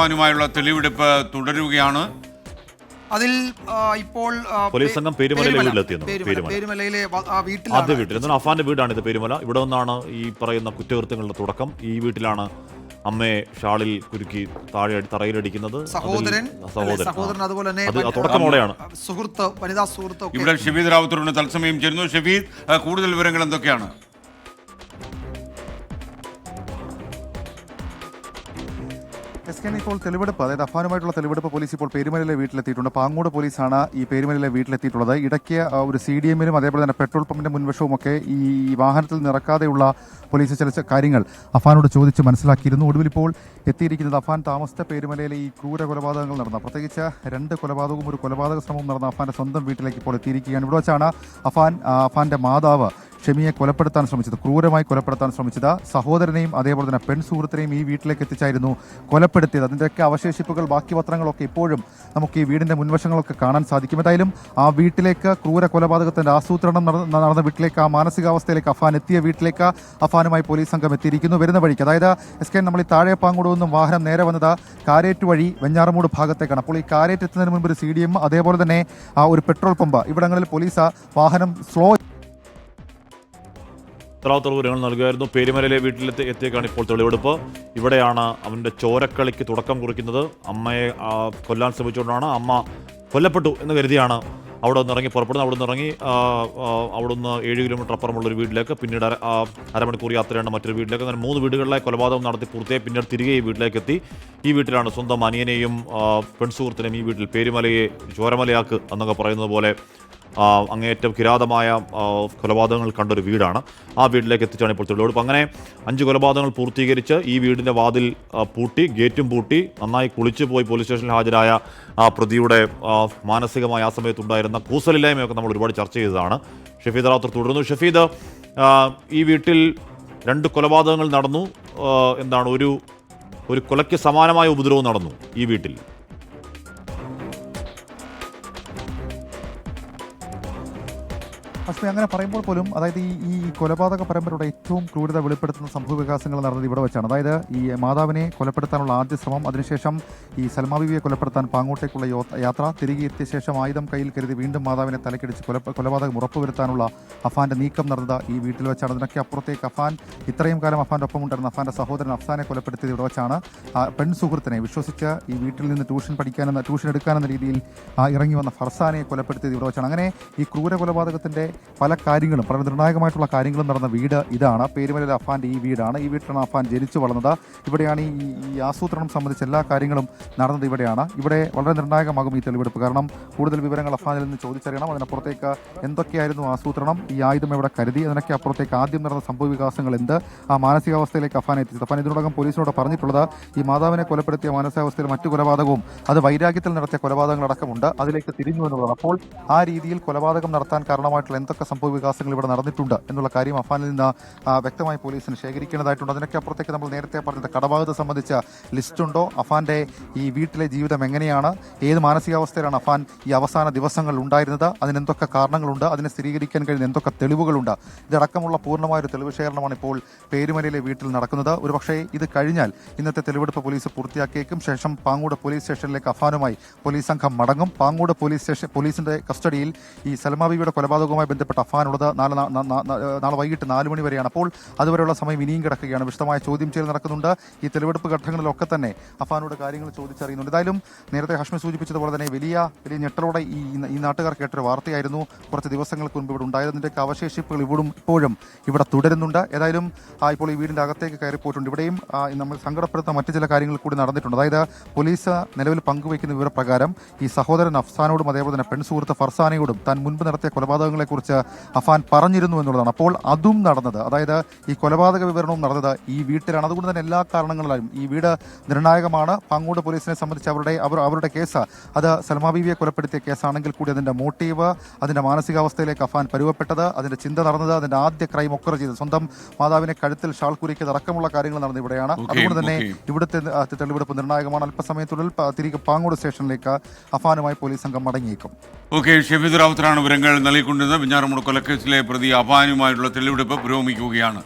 അഫാനുമായുള്ള തെളിവെടുപ്പ് തുടരുകയാണ്. അതിൽ ഇപ്പോൾ പോലീസ് സംഘം പേരുമലയിലെ പേരുമല, വീട്ടിലെത്തിയെന്ന്. പേരുമല, പേരുമല. പേരുമലയിലെ വ- ആ ആദ്യ വീട്ടിലാണ് വീട്ടിൽ. എന്നാൽ അഫാന്റെ വീടാണ് ഇത് പെരുമല. ഇവിടെ നിന്നാണ് ഈ പറയുന്ന കുറ്റകൃത്യങ്ങളുടെ തുടക്കം. ഈ വീട്ടിലാണ് അമ്മയെ ഷാളിൽ കുരുക്കി താഴെ അടി- തറയിലടിക്കുന്നത്. സഹോദരൻ സഹോദരൻ. അതുപോലെ തന്നെ അത് തുടക്കം അവിടെയാണ് സുഹൃത്ത് വനിതാ സുഹൃത്ത് ഇവിടെ ഷബീദ് റാവുത്തറിന് തത്സമയം ചേരുന്നു. ഷബീദ് ആ, കൂടുതൽ വിവരങ്ങൾ എന്തൊക്കെയാണ്? എസ് കെ ഇപ്പോൾ തെളിവെടുപ്പ് അതായത് അഫാനുമായിട്ടുള്ള തെളിവെടുപ്പ് പോലീസ് ഇപ്പോൾ പേരുമലയിലെ വീട്ടിലെത്തിയിട്ടുണ്ട്. പാങ്ങോട് പോലീസാണ് ഈ പേരുമലയിലെ വീട്ടിലെത്തിയിട്ടുള്ളത്. ഇടയ്ക്ക് ഒരു സി ഡി എമ്മിനും അതേപോലെ തന്നെ പെട്രോൾ പമ്പിന്റെ മുൻവശവും ഒക്കെ ഈ വാഹനത്തിൽ നിറക്കാതെയുള്ള പോലീസ് ചില കാര്യങ്ങൾ അഫാനോട് ചോദിച്ച് മനസ്സിലാക്കിയിരുന്നു. ഒടുവിൽ ഇപ്പോൾ എത്തിയിരിക്കുന്നത് അഫാൻ താമസിച്ച പേരുമലയിലെ ഈ ക്രൂര കൊലപാതകങ്ങൾ നടന്ന പ്രത്യേകിച്ച് രണ്ട് കൊലപാതകവും ഒരു കൊലപാതക ശ്രമവും നടന്ന അഫാന്റെ സ്വന്തം വീട്ടിലേക്ക് ഇപ്പോൾ എത്തിയിരിക്കുകയാണ്. ഇവിടെ വെച്ചാണ് അഫാൻ അഫാന്റെ മാതാവ് ഷെമിയെ കൊലപ്പെടുത്താൻ ശ്രമിച്ചത് ക്രൂരമായി കൊലപ്പെടുത്താൻ ശ്രമിച്ചത്. സഹോദരനെയും അതേപോലെ തന്നെ പെൺ സുഹൃത്തിനെയും ഈ വീട്ടിലേക്ക് എത്തിച്ചായിരുന്നു കൊലപ്പെടുത്തിയത്. അതിന്റെയൊക്കെ അവശേഷിപ്പുകൾ ബാക്കി പത്രങ്ങളൊക്കെ ഇപ്പോഴും നമുക്ക് ഈ വീടിന്റെ മുൻവശങ്ങളൊക്കെ കാണാൻ സാധിക്കും. എന്തായാലും ആ വീട്ടിലേക്ക് ക്രൂര കൊലപാതകത്തിന്റെ ആസൂത്രണം നടന്ന വീട്ടിലേക്ക് ആ മാനസികാവസ്ഥയിലേക്ക് അഫാൻ എത്തിയ വീട്ടിലേക്ക് അഫാനുമായി പോലീസ് സംഘം എത്തിയിരിക്കുന്നു. വരുന്ന വഴിക്ക്. അതായത് എസ് കെ നമ്മൾ ഈ താഴെ പാങ്ങോട് നിന്നും വാഹനം നേരെ വന്നത് കാരേറ്റ് വഴി വെഞ്ഞാറമൂട് ഭാഗത്തേക്കാണ്. അപ്പോൾ ഈ കാരേറ്റ് എത്തുന്നതിന് മുൻപ് ഒരു സി ഡി എം അതേപോലെ തന്നെ ആ ഒരു പെട്രോൾ പമ്പ് ഇവിടങ്ങളിൽ പോലീസ് വാഹനം സ്ലോ ഉത്തരവാദിത്ത വിവരങ്ങൾ നൽകുമായിരുന്നു. പേരുമലയിലെ വീട്ടിലെത്തി എത്തിയേക്കാണ് ഇപ്പോൾ തെളിവെടുപ്പ്. ഇവിടെയാണ് അവന്റെ ചോരക്കളിക്ക് തുടക്കം കുറിക്കുന്നത്. അമ്മയെ കൊല്ലാൻ ശ്രമിച്ചുകൊണ്ടാണ് അമ്മ കൊല്ലപ്പെട്ടു എന്ന് കരുതിയാണ് അവിടെ നിന്ന് ഇറങ്ങി പുറപ്പെടുന്നു. അവിടെ നിന്ന് ഇറങ്ങി അവിടെ നിന്ന് ഏഴ് കിലോമീറ്റർ അപ്പുറമുള്ള ഒരു വീട്ടിലേക്ക് പിന്നീട് അരമണിക്കൂർ യാത്രയാണ് മറ്റൊരു വീട്ടിലേക്ക്. അങ്ങനെ മൂന്ന് വീടുകളിലെ കൊലപാതകം നടത്തി പൂർത്തിയായി പിന്നീട് തിരികെ ഈ വീട്ടിലേക്ക് എത്തി. ഈ വീട്ടിലാണ് സ്വന്തം അനിയനെയും പെൺസുഹൃത്തിനെയും ഈ വീട്ടിൽ പേരുമലയെ ചോരമലയാക്ക് എന്നൊക്കെ പറയുന്നത് പോലെ അങ്ങേയറ്റം കിരാതമായ കൊലപാതകങ്ങൾ കണ്ടൊരു വീടാണ്. ആ വീട്ടിലേക്ക് എത്തിച്ചാണ് ഇപ്പോൾ തൊഴിലുറപ്പ് അങ്ങനെ അഞ്ച് കൊലപാതകങ്ങൾ പൂർത്തീകരിച്ച് ഈ വീടിന്റെ വാതിൽ പൂട്ടി ഗേറ്റും പൂട്ടി നന്നായി കുളിച്ചു പോയി പോലീസ് സ്റ്റേഷനിൽ ഹാജരായ ആ പ്രതിയുടെ മാനസികമായ ആ സമയത്തുണ്ടായിരുന്ന കൂസലില്ലായ്മയൊക്കെ നമ്മൾ ഒരുപാട് ചർച്ച ചെയ്തതാണ്. ഷഫീദ് റാത്തർ തുടരുന്നു. ഷഫീദ് ഈ വീട്ടിൽ രണ്ട് കൊലപാതകങ്ങൾ നടന്നു. എന്താണ് ഒരു ഒരു കൊലയ്ക്ക് സമാനമായ ഉപദ്രവം നടന്നു ഈ വീട്ടിൽ. അസ്മി അങ്ങനെ പറയുമ്പോൾ പോലും അതായത് ഈ ഈ കൊലപാതക പരമ്പരയുടെ ഏറ്റവും ക്രൂരത വെളിപ്പെടുത്തുന്ന സംഭവ വികാസങ്ങൾ നടന്നത് ഇവിടെ വെച്ചാണ്. അതായത് ഈ മാതാവിനെ കൊലപ്പെടുത്താനുള്ള ആദ്യ ശ്രമം അതിനുശേഷം ഈ സൽമാ കൊലപ്പെടുത്താൻ പാങ്ങോട്ടേക്കുള്ള യാത്ര തിരികെ എത്തിയ ശേഷം ആയുധം കയ്യിൽ കരുതി വീണ്ടും മാതാവിനെ തലക്കടിച്ച് കൊല കൊലപാതകം ഉറപ്പുവരുത്താനുള്ള അഫാന്റെ നീക്കം നടന്നത് ഈ വീട്ടിൽ വെച്ചാണ്. അതിനൊക്കെ അപ്പുറത്തേക്ക് അഫാൻ ഇത്രയും കാലം അഫാന്റെ ഒപ്പം ഉണ്ടായിരുന്ന അഫാന്റെ സഹോദരൻ അഫ്സാനെ കൊലപ്പെടുത്തിയത് ഇവിടെ വെച്ചാണ്. പെൺ സുഹൃത്തിനെ വിശ്വസിച്ച് ഈ വീട്ടിൽ നിന്ന് ട്യൂഷൻ പഠിക്കാനെന്ന ട്യൂഷൻ എടുക്കാനെന്ന രീതിയിൽ ഇറങ്ങി വന്ന ഫർസാനെ കൊലപ്പെടുത്തിയത് ഇവിടെ വെച്ചാണ്. അങ്ങനെ ഈ ക്രൂര കൊലപാതകത്തിന്റെ പല കാര്യങ്ങളും വളരെ നിർണായകമായിട്ടുള്ള കാര്യങ്ങളും നടന്ന വീട് ഇതാണ്. പേരുമലയിൽ അഫാന്റെ ഈ വീടാണ്. ഈ വീട്ടിലാണ് അഫാൻ ജനിച്ചു വളർന്നത്. ഇവിടെയാണ് ഈ ഈ ആസൂത്രണം സംബന്ധിച്ച എല്ലാ കാര്യങ്ങളും നടന്നത് ഇവിടെയാണ്. ഇവിടെ വളരെ നിർണായകമാകും ഈ തെളിവെടുപ്പ്. കാരണം കൂടുതൽ വിവരങ്ങൾ അഫാനിൽ നിന്ന് ചോദിച്ചറിയണം. അതിനപ്പുറത്തേക്ക് എന്തൊക്കെയായിരുന്നു ആസൂത്രണം? ഈ ആയുധം എവിടെ കരുതി? അതിനൊക്കെ അപ്പുറത്തേക്ക് ആദ്യം നടന്ന സംഭവ വികാസങ്ങൾ എന്ത്? ആ മാനസികാവസ്ഥയിലേക്ക് അഫാൻ എത്തിച്ചത്. അഫാൻ ഇതിനോടകം പോലീസിനോട് പറഞ്ഞിട്ടുള്ളത് ഈ മാതാവിനെ കൊലപ്പെടുത്തിയ മാനസികാവസ്ഥയിൽ മറ്റു കൊലപാതകവും അത് വൈരാഗ്യത്തിൽ നടത്തിയ കൊലപാതകങ്ങളടക്കമുണ്ട്. അതിലേക്ക് തിരിഞ്ഞു എന്നുള്ളതാണ്. അപ്പോൾ ആ രീതിയിൽ കൊലപാതകം നടത്താൻ കാരണമായിട്ടുള്ള എന്തൊക്കെ സംഭവ വികാസങ്ങൾ ഇവിടെ നടന്നിട്ടുണ്ട് എന്നുള്ള കാര്യം അഫാനിൽ നിന്ന് വ്യക്തമായി പോലീസിന് ശേഖരിക്കേണ്ടതായിട്ടുണ്ട്. അതിനൊക്കെ അപ്പുറത്തേക്ക് നമ്മൾ നേരത്തെ പറഞ്ഞത് കടബാധ്യത സംബന്ധിച്ച ലിസ്റ്റുണ്ടോ അഫാന്റെ ഈ വീട്ടിലെ ജീവിതം എങ്ങനെയാണ്? ഏത് മാനസികാവസ്ഥയിലാണ് അഫാൻ ഈ അവസാന ദിവസങ്ങൾ ഉണ്ടായിരുന്നത്? അതിനെന്തൊക്കെ കാരണങ്ങളുണ്ട്? അതിനെ സ്ഥിരീകരിക്കാൻ കഴിയുന്ന എന്തൊക്കെ തെളിവുകളുണ്ട്? ഇതടക്കമുള്ള പൂർണമായ ഒരു തെളിവ് ശേഖരണമാണ് ഇപ്പോൾ പേരുമലയിലെ വീട്ടിൽ നടക്കുന്നത്. ഒരുപക്ഷേ ഇത് കഴിഞ്ഞാൽ ഇന്നത്തെ തെളിവെടുപ്പ് പോലീസ് പൂർത്തിയാക്കിയേക്കും. ശേഷം പാങ്ങൂട് പോലീസ് സ്റ്റേഷനിലേക്ക് അഫാനുമായി പോലീസ് സംഘം മടങ്ങും. പാങ്ങൂട് പോലീസ് സ്റ്റേഷൻ പോലീസിന്റെ കസ്റ്റഡിയിൽ ഈ സൽമാബിയുടെ കൊലപാതകവുമായി ബന്ധപ്പെട്ട അഫാനുള്ളത് നാളെ നാളെ വൈകിട്ട് നാല് മണി വരെയാണ്. അപ്പോൾ അതുവരെയുള്ള സമയം ഇനിയും കിടക്കുകയാണ്. വിശദമായ ചോദ്യം ചെയ്യൽ നടക്കുന്നുണ്ട്. ഈ തെളിവെടുപ്പ് ഘട്ടങ്ങളിലൊക്കെ തന്നെ അഫാനോട് കാര്യങ്ങൾ ചോദിച്ചറിയുന്നുണ്ട്. എന്തായാലും നേരത്തെ ഹഷ്മി സൂചിപ്പിച്ചതുപോലെ തന്നെ വലിയ വലിയ ഞെട്ടലോടെ ഈ ഈ നാട്ടുകാർ കേട്ടൊരു വാർത്തയായിരുന്നു. കുറച്ച് ദിവസങ്ങൾക്ക് മുൻപ് ഇവിടെ ഉണ്ടായതിന്റെയൊക്കെ അവശേഷിപ്പുകൾ ഇവിടും ഇപ്പോഴും ഇവിടെ തുടരുന്നുണ്ട്. ഏതായാലും ഇപ്പോൾ ഈ വീടിന്റെ അകത്തേക്ക് കയറിപ്പോയിട്ടുണ്ട്. ഇവിടെയും നമ്മൾ സങ്കടപ്പെടുത്തുന്ന മറ്റു ചില കാര്യങ്ങൾ കൂടി നടന്നിട്ടുണ്ട്. അതായത് പോലീസ് നിലവിൽ പങ്കുവയ്ക്കുന്ന വിവരപ്രകാരം ഈ സഹോദരൻ അഫ്സാനോടും അതേപോലെ തന്നെ പെൺസുഹൃത്ത് ഫർസാനയോടും താൻ മുൻപ് നടത്തിയ കൊലപാതകങ്ങളെക്കുറിച്ച് അഫാൻ പറഞ്ഞിരുന്നു എന്നുള്ളതാണ്. അപ്പോൾ അതും നടന്നത്. അതായത് ഈ കൊലപാതക വിവരണവും നടന്നത് ഈ വീട്ടിലാണ്. അതുകൊണ്ട് തന്നെ എല്ലാ കാരണങ്ങളിലും ഈ വീട് നിർണായകമാണ്. പാങ്ങോട് പോലീസിനെ സംബന്ധിച്ച് അവരുടെ അവർ അവരുടെ കേസ്. അത് സൽമാ ബീവിയെ കൊലപ്പെടുത്തിയ കേസാണെങ്കിൽ കൂടി അതിന്റെ മോട്ടീവ് അതിന്റെ മാനസികാവസ്ഥയിലേക്ക് അഫാൻ പരുവപ്പെട്ടത് അതിന്റെ ചിന്ത നടന്നത് അതിന്റെ ആദ്യ ക്രൈം ഒക്കർ ചെയ്തത്. സ്വന്തം മാതാവിനെ കഴുത്തിൽ ഷാൾ കുരിക്കത് അടക്കമുള്ള കാര്യങ്ങൾ നടന്നത് ഇവിടെയാണ്. അതുകൊണ്ട് തന്നെ. ഇവിടുത്തെ തെളിവെടുപ്പ് നിർണായകമാണ്. അല്പസമയത്തുള്ളിൽ തിരികെ പാങ്ങോട് സ്റ്റേഷനിലേക്ക് അഫാനുമായി പോലീസ് സംഘം മടങ്ങിയേക്കും. ഓക്കെ ഷെഫീദ് റാവുത്തറാണ് വിവരങ്ങൾ നൽകിക്കൊണ്ടിരുന്നത്. വിഞ്ഞാറമൂട് കൊലക്കേസിലെ പ്രതി അപാനുമായിട്ടുള്ള തെളിവെടുപ്പ് പുരോഗമിക്കുകയാണ്.